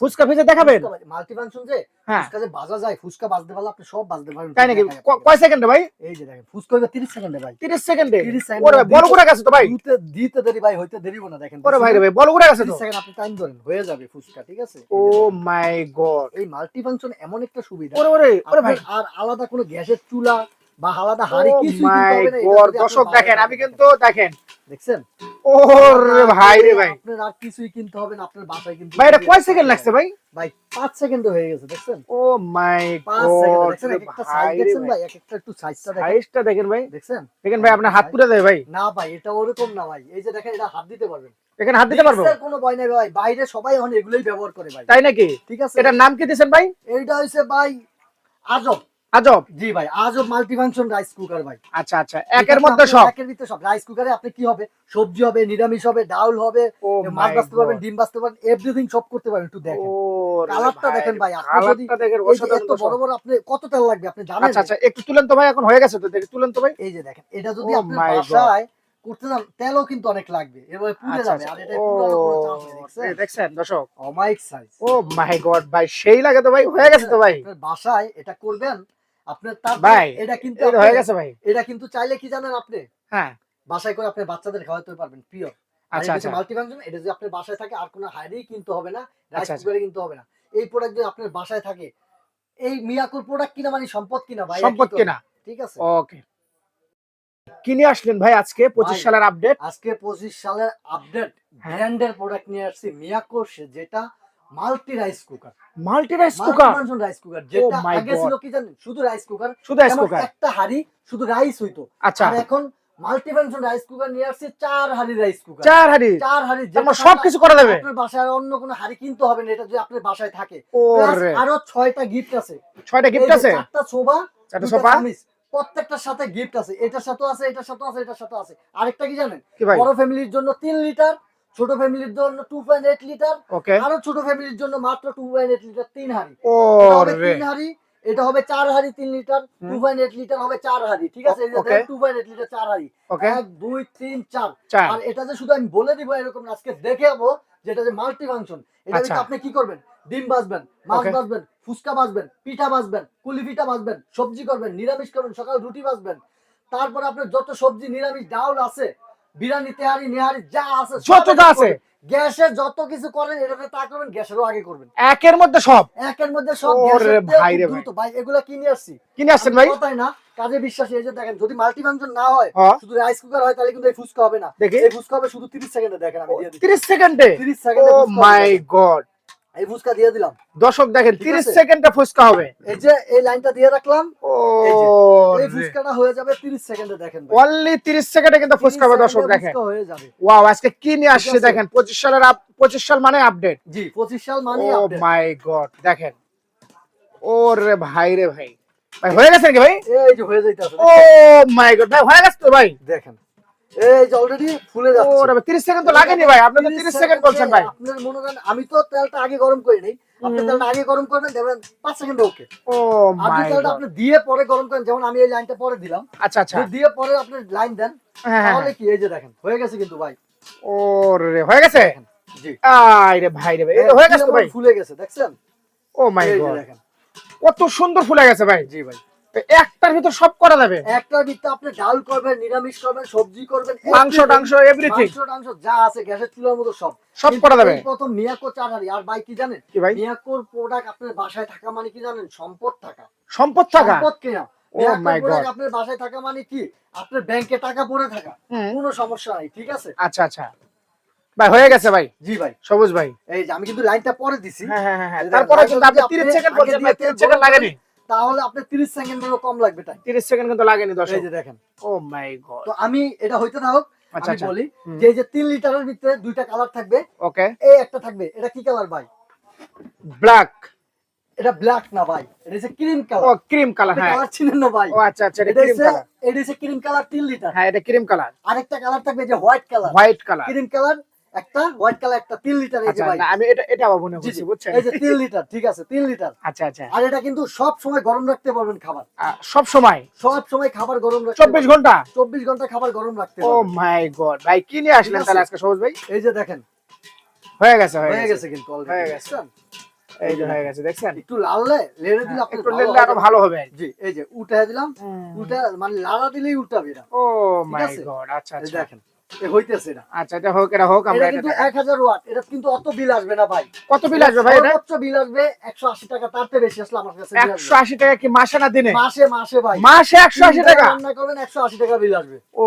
ফুচকা ভেজে দেখাবেন? Multi function যে হ্যাঁ। ফুচকা যে বাজা যায় ফুচকা বাজতে পারলে আপনি সব বাজতে পারবেন তাই নাকি? দেখাই ক- আপনাকে। কয় সেকেন্ডে ভাই? এই যে দেখেন ফুচকা হইবে 30 সেকেন্ডে ভাই। 30 সেকেন্ডে? 30 সেকেন্ডে ওরে বড় করে গেছে তো ভাই? দিতে দিতে দেরি ভাই হইতে না দেখেন। ওরে ভাই রে ভাই বড় করে গেছে তো? 30 সেকেন্ড আপনি টাইম ধরেন হয়ে যাবে ফুচকা ঠিক আছে? Oh my god. এই মাল্টি ফাংশন এমন একটা সুবিধা। ওরে ওরে ওরে ভাই। আর আলাদা কোনো গ্যাসের চুলা বা আলাদা হাড়ি কিছু দর্শক আপনার দেখেন আমি কিন্তু দেখেন। দেখছেন? ওরে ভাই রে ভাই। আপনার আর কিছুই কিনতে হবে না আপনার বাসায় কিন্তু ভাই এটা কয় সেকেন্ড লাগছে ভাই? ভাই 5 সেকেন্ডে হয়ে গেছে দেখছেন? ও মাই গড দেখছেন? একটা সাইজ দেখছেন ভাই। এক একটা একটু সাইজটা দেখেন। সাইজটা দেখেন ভাই। দেখছেন? দেখেন ভাই আপনার হাত পুরে দেয় ভাই। না ভাই এটা ওরকম না ভাই। এই যে দেখেন এটা হাত দিতে পারবেন। এখানে হাত দিতে পারব? কোনো ভয় নাই ভাই। বাইরে সবাই এখন এগুলোই ব্যবহার করে ভাই। তাই নাকি? ঠিক আছে এটার নাম কি দিয়েছেন ভাই? এইটা হইছে ভাই আজব। আজব? জি ভাই আজব মাল্টিফাংশন রাইস কুকার ভাই। আচ্ছা আচ্ছা একের মধ্যে সব? একের ভিতরে সব। রাইস কুকারে আপনি কি হবে? সবজি হবে নিরামিষ হবে ডাউল হবে মাছ মাই বাঁচতে পারবেন ডিম বাঁচতে পারবেন এভরিথিং সব করতে পারবেন একটু দেখেন। কালারটা দেখেন ভাই, কালারটা দেখেন এত বড় বড় আপনি কত তেল লাগবে আপনি জানেন? আচ্ছা আচ্ছা একটু তুলেন তো ভাই এখন হয়ে গেছে তো দেখি তুলেন তো ভাই। এই যে দেখেন এটা যদি Oh আপনি বাসায় করতে যান তেলও কিন্তু অনেক লাগবে এবার পুড়ে যাবে আর এটা ও পুরানো কোনো চান্স নেই দেখছেন? দর্শক। অমাইক সাইজ ও মাই গড ভাই সেই লাগে তো ভাই হয়ে গেছে তো ভাই। বাসায় এটা করবেন আপনার ভাই, এটা কিন্তু হয়ে গেছে ভাই। এটা কিন্তু চাইলে কি জানেন আপনি? হ্যাঁ। বাসায় করে আপনি বাচ্চাদের খাওয়াতে পারবেন প্রিয়। আচ্ছা আচ্ছা। মাল্টিফাংশন এটা যদি আপনার বাসায় থাকে আর কোনো হাড়ি কিনতে হবে না রাইস আচ্ছা। কুকারে কিনতে হবে না। এই প্রোডাক্ট যদি আপনার বাসায় থাকে এই মিয়াকুর প্রোডাক্ট কিনা মানে সম্পদ কিনা ভাই? সম্পদ কিনা? ঠিক আছে। ওকে। কিনে আসলেন ভাই আজকে পঁচিশ সালের আপডেট আজকে পঁচিশ সালের আপডেট। ব্র্যান্ডের প্রোডাক্ট নিয়ে আসছি মিয়াকোর যেটা multi rice cooker. Multi rice cooker? Multi rice cooker যেটা আগে ছিল কি জানেন? শুধু রাইস কুকার শুধু রাইস কুকার? একটা হাড়ি শুধু রাইস হইতো। আচ্ছা। আর এখন মাল্টি রাইস কুকার নিয়ে আসছে চার হাড়ি রাইস কুকার। চার হাড়ি? চার হাড়ি আমার যেটা সব কিছু আপনার বাসায় অন্য কোনো হাড়ি কিনতে হবে না এটা যদি আপনার বাসায় থাকে। আরও ছয়টা গিফট আছে। ছয়টা গিফট আছে? চারটা সোফা চারটা সোফা? প্রত্যেকটার সাথে গিফট আছে। এটার সাথে আছে এটার সাথে আছে এটার সাথে আছে। আরেকটা কি জানেন? বড় ফ্যামিলির জন্য তিন লিটার ছোট ফ্যামিলির জন্য two point eight litre okay আরও ছোট ফ্যামিলির জন্য মাত্র টু পয়েন্ট এইট লিটার তিন হাড়ি। ওরে। তিন হাড়ি এটা হবে চার হাড়ি তিন litre. Two point eight litre হবে চার হাড়ি ঠিক আছে. টু পয়েন্ট এইট লিটার চার হাড়ি। এক দুই তিন চার। আর এটা যে শুধু আমি বলে দিব এরকম আজকে দেখে যাব যেটা যে মাল্টি ফাংশন এটা আচ্ছা। কিন্তু আপনি কি করবেন? ডিম ভাজবেন মাছ. ভাজবেন ফুচকা ভাজবেন পিঠা ভাজবেন কুলি পিঠা ভাজবেন সবজি করবেন নিরামিষ করবেন সকাল রুটি ভাজবেন। তারপর আপনার যত সবজি নিরামিষ ডাউল আছে বিরিয়ানি তেহারি নেহারি যা আছে যত যা আছে। গ্যাসে যত কিছু করেন এটাতে তা করবেন গ্যাসেরও আগে করবেন। একের মধ্যে সব। একের মধ্যে সব ওরে গ্যাসের তেল ভাই রে ভাই। এগুলা কিনে আসছি। কিনে আসছেন ভাই? কথাই না কাজে বিশ্বাসী এই যে দেখেন যদি মাল্টি ফাংশন না হয় হ্যাঁ। শুধু রাইস কুকার হয় তাহলে কিন্তু এই ফুচকা হবে না। দেখি। এই ফুচকা হবে শুধু 30 সেকেন্ডে দেখেন আমি দিয়ে দিচ্ছি। তিরিশ সেকেন্ডে? 30 ও মাই গড এই ফুচকা দিয়ে দিলাম। দর্শক দেখেন ঠিক তিরিশ আছে? ফুচকা হবে। এই যে এই লাইনটা দিয়ে রাখলাম। ও এই ফুচকাটা হয়ে যাবে 30 সেকেন্ডে দেখেন। অনলি তিরিশ সেকেন্ডে কিন্তু ফুচকা হবে দর্শক দেখেন। হয়ে যাবে। ওয়াও আজকে কি নিয়ে আসছে দেখেন পঁচিশ সালের আপ- পঁচিশ সাল মানে আপডেট। জি 25 সাল মানে ও মাই গড দেখেন। ওরে ভাই রে ভাই। ভাই হয়ে গেছে নাকি ভাই? এই যে হয়ে যাইতাছে। ও মাই গড ভাই হয়ে গেছে তো ভাই? দেখেন। এই যে অলরেডি ফুলে যাচ্ছে। ওরে 30 সেকেন্ড তো লাগেনি ভাই আপনি তো 30 সেকেন্ড বলছেন ভাই। আপনার মনে করেন আমি তো তেলটা আগে গরম করি নাই। আপনি তেলটা আগে গরম করবেন দেখবেন 5 সেকেন্ডে ওকে ও আপনি তেলটা আপনি দিয়ে পরে গরম করেন যেমন আমি এই লাইনটা পরে দিলাম। আচ্ছা আচ্ছা। দিয়ে পরে আপনি লাইন দেন হ্যাঁ হ্যাঁ তাহলে কি এই যে দেখেন হয়ে গেছে কিন্তু ভাই। ওরে হয়ে গেছে? জি। ভাই রে ভাই হয়ে গেছে ভাই। ফুলে গেছে দেখছেন? ও মাই গড কত সুন্দর ফুলে গেছে ভাই। জি ভাই। একটার ভিতর সব করা যাবে। একটার ভিতরে আপনি ডাল করবেন নিরামিষ করবেন সবজি করবেন মাংস টাংস এভরিথিং মাংস টাংস যা আছে গ্যাসের চুলার মতো সব। সব করা যাবে। প্রথম মিয়াকো চারারি আর ভাই কি জানেন? কি ভাই? মিয়াকোর প্রোডাক্ট আপনার বাসায় থাকা মানে কি জানেন? সম্পদ থাকা। সম্পদ থাকা? সম্পদ কেনা? Oh আপনার বাসায় থাকা মানে কি? আপনার ব্যাংকে টাকা পড়ে থাকা। কোনো সমস্যা নাই ঠিক আছে? আচ্ছা আচ্ছা। ভাই হয়ে গেছে ভাই। জি ভাই। সবুজ ভাই। এই যে আমি কিন্তু লাইনটা পরে দিছি। হ্যাঁ হ্যাঁ হ্যাঁ, হ্যাঁ। তারপরে কিন্তু আপনি 30 সেকেন্ড বলছেন ভাই 30 সেকেন্ড লাগেনি তাহলে আপনার 30 সেকেন্ডেরও কম লাগবে টাইম 30 সেকেন্ড কিন্তু লাগেনি এই যে দেখেন। ও মাই গড তো আমি এটা হইতে থাকুক আচ্ছা আমি আচ্ছা। বলি যে যে 3 লিটারের ভিতরে দুইটা কালার থাকবে ওকে এই একটা থাকবে এটা কি কালার ভাই? ব্ল্যাক এটা ব্ল্যাক না ভাই এটা হচ্ছে ক্রিম ও কালার ক্রিম কালার হ্যাঁ। কালার চিনেন না ভাই। ও আচ্ছা আচ্ছা এটা ক্রিম কালার এটা হচ্ছে ক্রিম কালার 3 লিটার হ্যাঁ এটা ক্রিম কালার আরেকটা কালার থাকবে যে white colour white colour cream colour একটা হোয়াইট কালার একটা 3 লিটার এই যে আচ্ছা ভাই। আমি এটা এটা মনে বুঝছেন? এই যে 3 লিটার ঠিক আছে 3 লিটার আচ্ছা আচ্ছা। আর এটা কিন্তু সব সময় গরম রাখতে পারবেন খাবার। সব সময়? সব সময় খাবার গরম রাখতে 24 ঘণ্টা? 24 ঘণ্টা খাবার গরম রাখতে ও মাই গড ভাই কি নিয়ে আসলেন তাহলে আজকে সবুজ ভাই? এই যে দেখেন। হয়ে গেছে হয়ে হয়ে গেছে। কিন্তু হয়ে অলরেডি গেছে। এই যে হয়ে গেছে দেখছেন? একটু লাললে লেড়ে দিলে হ্যাঁ, আপনার একটু ভালো আরও হবে। ভালো হবে। জি এই যে উঠে দিলাম। উল্টা মানে লাড়া দিলেই উল্টাবে এটা। ও মাই গড আচ্ছা আচ্ছা। দেখেন। হইতেছে না। আচ্ছা এটা হোক এটা হোক আমরা এটা এটা কিন্তু দেখাই। এক হাজার ওয়াট এটা কিন্তু অত বিল আসবে না ভাই। কত বিল আসবে ভাই এটা? সর্বোচ্চ বিল আসবে একশো আশি টাকা তার বেশি আসলে আমার কাছে bill আসবে। একশো আশি টাকা কি মাসে না দিনে? মাসে মাসে ভাই। মাসে একশো আশি তিন বেলা টাকা? রান্না করবেন একশো আশি টাকা বিল আসবে। ও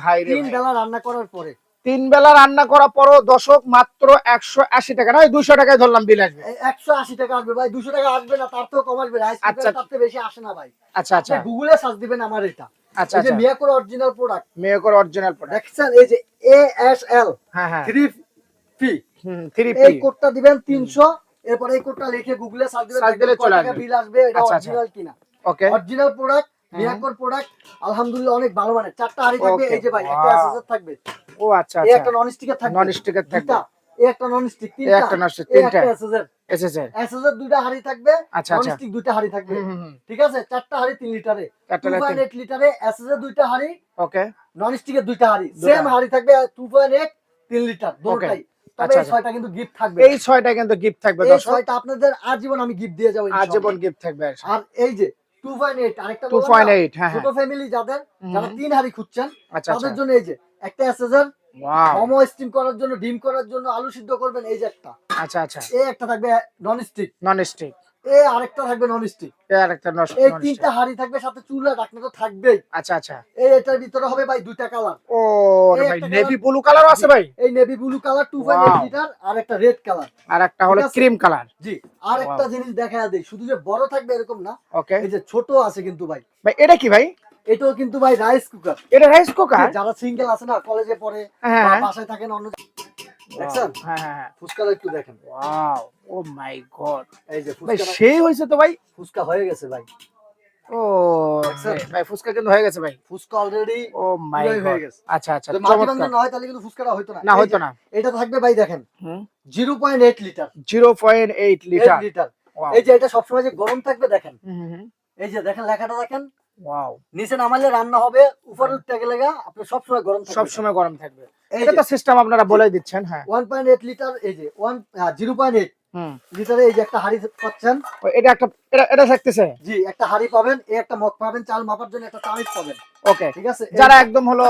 ভাই রে তিন বেলা রান্না করার পরে। তিন বেলা রান্না করার পরও দশক মাত্র একশো আশি টাকা নয় দুশো টাকায় ধরলাম বিল আসবে। একশো আশি টাকা আসবে ভাই দুশো টাকা আসবে না তার থেকেও কম আসবে আচ্ছা। তার থেকে বেশি আসে না ভাই। আচ্ছা আচ্ছা। গুগলে সার্চ দিবেন আমার এটা। আচ্ছা এই যে আচ্ছা। মিয়াকোর অরিজিনাল প্রোডাক্ট মেয়কর অরিজিনাল প্রোডাক্ট দেখছেন এই যে এ এস এল হ্যাঁ হ্যাঁ। থ্রি পি থ্রি এই কোডটা দিবেন তিনশো এরপর এই কোডটা লিখে গুগলে সার্চ দিবেন Search দিলে চলে আসবে। বিল আসবে এটা আচ্ছা, আচ্ছা। অরিজিনাল কিনা। Okay original product. মিয়াকোর প্রোডাক্ট আলহামদুলিল্লাহ অনেক ভালো মানের। চারটা হাড়ি থাকবে এই যে ভাই একটা. অ্যাসেসর থাকবে। ও আচ্ছা আচ্ছা। একটা নন স্টিকার থাকবে। নন স্টিকার থাকবে এই একটা নন স্টিক তিনটা। একটা এই একটা তিনটা। অ্যাসেসর এসেছে অ্যাসেসর দুইটা হাড়ি থাকবে আচ্ছা, নন আচ্ছা। দুইটা হাড়ি থাকবে। হুম, হুম, হুম। ঠিক আছে? চারটা হাড়ি তিন লিটারে। চারটা টু লাইন পয়েন্ট এইট লিটারে অ্যাসেসর দুইটা হাড়ি ওকে নন দুইটা হাড়ি। সেম হাড়ি থাকবে টু পয়েন্ট এইট তিন লিটার দুটাই। তবে আচ্ছা, এই আচ্ছা। ছয়টা কিন্তু গিফট থাকবে। এই ছয়টা কিন্তু গিফট থাকবে এই ছয়টা আপনাদের আজীবন আমি গিফট দিয়ে যাব। আজীবন গিফট থাকবে আর এই যে টু পয়েন্ট এইট আরেকটা হ্যাঁ ছোট ফ্যামিলি যাদের যারা তিন হাড়ি খুঁজছেন আচ্ছা আচ্ছা। তাদের জন্য এই যে একটা মোমো স্টিম করার জন্য ডিম করার জন্য আলু সিদ্ধ করবেন এই যে একটা। আচ্ছা আচ্ছা। এই একটা থাকবে নন স্টিক নন স্টিক এই আরেকটা থাকবে নন স্টিক এই আরেকটা নন এই তিনটা হাড়ি থাকবে সাথে চুলা ডাকনা তো থাকবেই। আচ্ছা আচ্ছা। এই এটার ভিতরে হবে ভাই দুইটা কালার ও ভাই নেভি ব্লু কালারও আছে ভাই? এই নেভি ব্লু কালার. লিটার আর একটা রেড কালার আর একটা হলো ক্রিম কালার জি আর একটা জিনিস দেখা শুধু যে বড় থাকবে এরকম না। ওকে এই যে ছোট আছে কিন্তু ভাই। ভাই এটা কি ভাই? এটাও কিন্তু ভাই রাইস কুকার এটা রাইস কুকার যারা সিঙ্গেল আছে না কলেজে পড়ে হ্যাঁ বা হ্যাঁ। বাসায় থাকেন অন্য দেখছেন? হ্যাঁ একটু দেখেন। ওয়াও ও মাই গড এই যে ভাই সেই হয়েছে তো ভাই? ফুচকা হয়ে গেছে ভাই। ও ভাই, ভাই ফুচকা কিন্তু হয়ে গেছে ভাই। ফুচকা অলরেডি ও মাই হয়ে গড গেছে। আচ্ছা আচ্ছা চমৎকার। না হয় তাহলে কিন্তু ফুচকাটা হইতো না। না এই না। এটা থাকবে ভাই দেখেন। হুম? Zero point eight litre zero point eight litre litre এই যে এটা সবসময় যে গরম থাকবে দেখেন। এই যে দেখেন লেখাটা দেখেন। ওয়াও নিচে নামালে রান্না হবে উপরে উঠতে গেলে আপনি গরম থাকবে। সব সময় গরম থাকবে। এটা তো সিস্টেম আপনারা বলে দিচ্ছেন হ্যাঁ। ওয়ান পয়েন্ট এইট লিটার এই যে ওয়ান জিরো পয়েন্ট এইট হুম। লিটারে এই যে একটা হাড়ি পাচ্ছেন। এটা একটা এটা এটা থাকতেছে? জি একটা হাড়ি পাবেন এই একটা মগ পাবেন চাল মাপার জন্য একটা চামিচ পাবেন। ওকে ঠিক আছে? যারা একদম হলো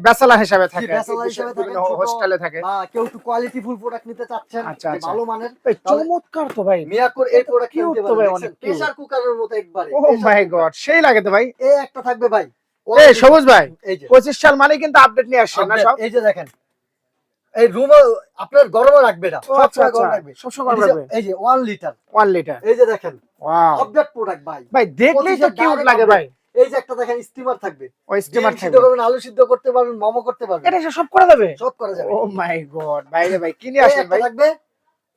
ব্যাচেলার হিসাবে থাকে। bachelor হিসেবে ছোট- হোস্টেলে থাকে কেউ একটু কোয়ালিটি ফুল প্রোডাক্ট নিতে চাচ্ছেন আচ্ছা, আচ্ছা। ভালো মানের চমৎকার তো ভাই। মিয়াকোর এই প্রোডাক্ট কিনতে অনেক প্রেসার কুকারের মতো একবারে। ও মাই গড সেই লাগে তো ভাই। এই একটা থাকবে ভাই। এই সবুজ ভাই এই যে। পঁচিশ সাল মানে কিন্তু আপডেট নিয়ে আসছেন না সব? এই যে দেখেন। এই রুমে আপনার গরমে রাখবে না ও, সব আচ্ছা সময় গরম আচ্ছা। রাখবে সবসময় গরম এই যে- রাখবে এই যে 1 লিটার ওয়ান লিটার এই যে দেখেন। ওয়াও আপডেট প্রোডাক্ট ভাই। ভাই দেখলেই তো কিউট লাগে ভাই। এই যে একটা দেখেন স্টিমার থাকবে। ওই স্টিমার থাকবে। করবেন আলু সিদ্ধ করতে পারবেন মোমো করতে পারবেন। এটা সব করে দেবে সব করা যাবে। ও মাই গড ভাই রে ভাই কি নিয়ে আসেন ভাই। থাকবে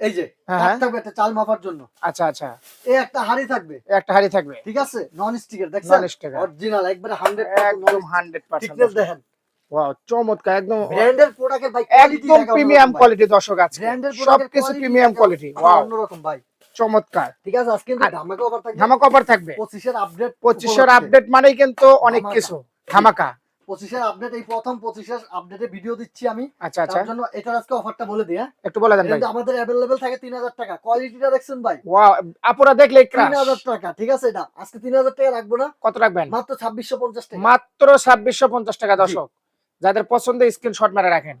এই যে হ্যাঁ, হ্যাঁ। থাকবে একটা চাল মাপার জন্য। আচ্ছা আচ্ছা। এই একটা হাড়ি থাকবে। একটা হাড়ি থাকবে। ঠিক আছে? নন স্টিকের দেখছেন? Non-stick এর। অরিজিনাল একবারে 100 একদম হান্ড্রেড থিকনেস পার্সেন্ট দেখেন। ওয়াও চমৎকার একদম ব্র্যান্ডের প্রোডাক্টের ভাই একদম প্রিমিয়াম কোয়ালিটি দর্শক আছে ব্র্যান্ডের সবকিছু প্রিমিয়াম কোয়ালিটি ওয়াও অন্যরকম ভাই। চমৎকার ঠিক আছে আজকে কিন্তু আর- ধামাকা অফার থাকবে ধামাকা অফার থাকবে 25 এর আপডেট পঁচিশের আপডেট মানেই কিন্তু অনেক ধামাকা। কিছু ধামাকা 25 এর আপডেট এই প্রথম 25 এর আপডেটে ভিডিও দিচ্ছি আমি আচ্ছা আচ্ছা তার জন্য এটার আজকে অফারটা বলে দিই হ্যাঁ একটু বলে দেন এটা ভাই কিন্তু আমাদের अवेलेबल থাকে 3000 টাকা কোয়ালিটিটা দেখছেন ভাই ওয়াও আপুরা দেখলে ক্রাশ 3000 টাকা ঠিক আছে এটা আজকে 3000 টাকা রাখবো না কত রাখবেন মাত্র 2650 টাকা মাত্র ছাব্বিশশো পঞ্চাশ টাকা দর্শক যাদের পছন্দ স্ক্রিনশট মেরে রাখেন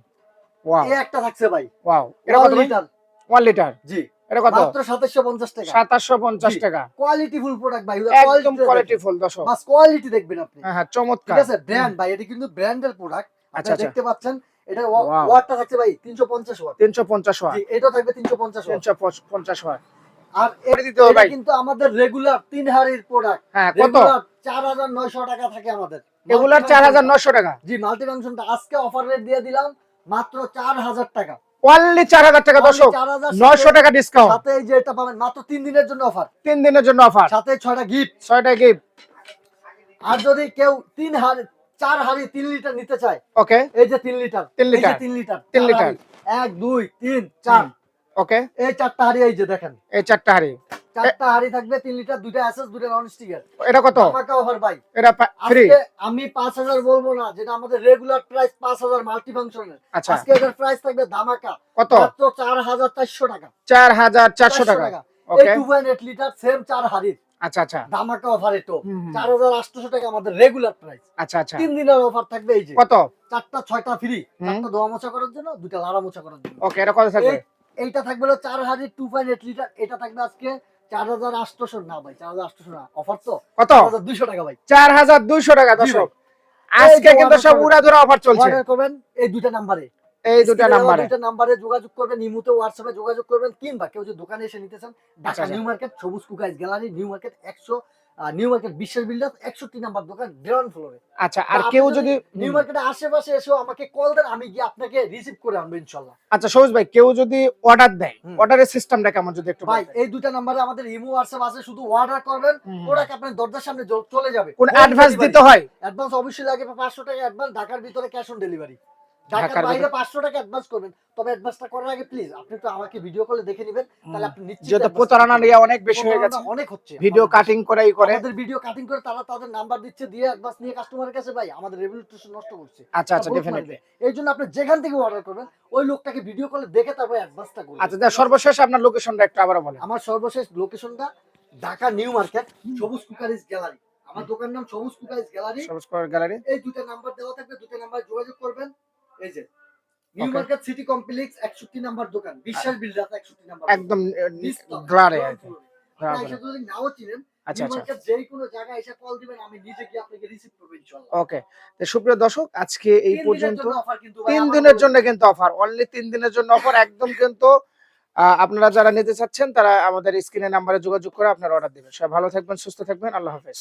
ওয়াও এই একটা থাকছে ভাই ওয়াও এটা 1 কত লিটার ওয়ান লিটার জি এটা কত? মাত্র 2750 টাকা। কোয়ালিটি ফুল প্রোডাক্ট ভাই একদম কোয়ালিটি ফুল দর্শক। বাস কোয়ালিটি দেখবেন আপনি। হ্যাঁ ঠিক আছে? ব্র্যান্ড ভাই এটা কিন্তু ব্র্যান্ডের প্রোডাক্ট আচ্ছা, আচ্ছা। দেখতে পাচ্ছেন এটা ওয়াটটা থাকছে ভাই 350 ওয়াট তিনশো পঞ্চাশ ওয়াট এটা থাকবে 350 ওয়াট তিনশো পঞ্চাশ ওয়াট আর এটা কিন্তু আমাদের রেগুলার তিন হাড়ির প্রোডাক্ট হ্যাঁ কত? রেগুলার 4900 টাকা থাকে আমাদের। হাজার নশো টাকা। জি মাল্টি ফাংশনটা আজকে অফার রেট দিয়ে দিলাম মাত্র 4000 টাকা। অনলি চার হাজার টাকা দর্শক। নয়শো টাকা ডিসকাউন্ট সাথে এই যে এটা পাবেন মাত্র তিন দিনের জন্য অফার তিন দিনের জন্য অফার সাথে ছয়টা গিফট ছয়টা গিফট আর যদি কেউ তিন হাজার চার হাড়ি তিন লিটার নিতে চায় ওকে এই যে তিন লিটার তিন লিটার। তিন লিটার তিন লিটার। এক দুই তিন চার। ওকে এই চারটা হাড়ি এই যে দেখেন। এই চারটা হাড়ি। চারটা হাড়ি থাকবে তিন লিটার দুইটা এসএস দুইটা নন স্টিকের এটা কত? ধামাকা অফার ভাই এটা ফ্রি আমি পাঁচ হাজার বলব না যেটা আমাদের রেগুলার প্রাইস পাঁচ হাজার মাল্টি ফাংশনের আচ্ছা। আজকে এটার প্রাইস থাকবে ধামাকা। কত? মাত্র চার টাকা। ওকে লিটার সেম চার হাড়ির। আচ্ছা আচ্ছা। ধামাকা অফার আমাদের রেগুলার প্রাইস আচ্ছা আচ্ছা। তিন দিনের অফার থাকবে এই যে। কত? চারটা ছয়টা ফ্রি। চারটা মোছা করার জন্য দুটা মোছা করার জন্য। ওকে এটা কত থাকবে? এইটা থাকবে হলো চার হাজার টু পয়েন্ট এইট লিটার এটা থাকবে আজকে চার হাজার আটশোশো না ভাই চার হাজার আটশোশো না। অফার তো? কত? দুইশো টাকা ভাই। চার হাজার দুইশো টাকা দর্শক। আজকে কিন্তু সব। উড়াধুরা অফার চলছে। অর্ডার করবেন এই দুইটা নাম্বারে। এই দুটা নাম্বারে। নাম্বারে যোগাযোগ করবেন ইমুতে হোয়াটসঅ্যাপে যোগাযোগ করবেন কিংবা কেউ যদি দোকানে এসে নিতে চান ঢাকা আচ্ছা, আচ্ছা। নিউ মার্কেট সবুজ কুকাইজ গ্যালারি নিউ মার্কেট একশো নিউ মার্কেট বিশ্বের বিল্ডার একষট্টি নাম্বার দোকান গ্রাউন্ড ফ্লোরে আচ্ছা আর কেউ যদি নিউ মার্কেটের আশেপাশে এসেও আমাকে কল দেন আমি গিয়ে আপনাকে রিসিভ করে আনব ইনশাল্লাহ। আচ্ছা সবুজ ভাই কেউ যদি অর্ডার দেয়। অর্ডারের সিস্টেমটা কেমন যদি একটু ভাই এই দুইটা নাম্বারে আমাদের ইমো হোয়াটসঅ্যাপ আছে শুধু অর্ডার করবেন হুম। প্রোডাক্ট আপনার দরজার সামনে চলে যাবে? কোন অ্যাডভান্স দিতে হয়? অ্যাডভান্স অবশ্যই লাগে পাঁচশো টাকা অ্যাডভান্স ঢাকার ভিতরে ক্যাশ অন ডেলিভারি ঢাকার বাইরে ভিতরে- পাঁচশো টাকা অ্যাডভান্স করবেন। তবে অ্যাডভান্সটা করার আগে প্লিজ আপনি তো আমাকে ভিডিও কলে দেখে নেবেন তাহলে আপনি নিশ্চিত যেহেতু প্রতারণা নিয়ে অনেক বেশি হয়ে গেছে। অনেক হচ্ছে। ভিডিও কাটিং করাই করে। আমাদের ভিডিও কাটিং করে তারা তাদের নাম্বার দিচ্ছে দিয়ে অ্যাডভান্স নিয়ে কাস্টমারের কাছে ভাই আমাদের রেভলিউশন নষ্ট করছে। আচ্ছা আচ্ছা ডেফিনেটলি এই জন্য আপনি যেখান থেকে অর্ডার করবেন ওই লোকটাকে ভিডিও কলে দেখে তারপর অ্যাডভান্সটা করবেন আচ্ছা সর্বশেষ আপনার লোকেশনটা একটু আবারও বলেন। আমার সর্বশেষ লোকেশনটা Dhaka new market Sabuj cookeries gallery. আমার দোকান নাম সবুজ কুকারিজ গ্যালারি। সবুজ গ্যালারি। এই দুটো নাম্বার দেওয়া থাকবে দুটো নাম্বার যোগাযোগ করবেন। এই যে নিউ মার্কেট সিটি কমপ্লেক্স একষট্টি নাম্বার দোকান বিশ্বাস বিল্ডার একষট্টি নাম্বার একদম গ্লারে ground আর কি। floor এ। গ্লারে। আপনি এসে যদি নাও চিনেন আচ্ছা আচ্ছা। মার্কেট কোনো জায়গায় এসে কল দিবেন আমি নিজে গিয়ে আপনাকে রিসিভ করব ইনশাআল্লাহ। ওকে তো সুপ্রিয় দর্শক আজকে এই পর্যন্ত তিন দিনের জন্য কিন্তু অফার অনলি তিন দিনের জন্য অফার একদম কিন্তু আপনারা যারা নিতে চাচ্ছেন তারা আমাদের স্ক্রিনে নাম্বারে যোগাযোগ করে আপনারা অর্ডার দিবেন। সবাই ভালো থাকবেন সুস্থ থাকবেন আল্লাহ হাফেজ।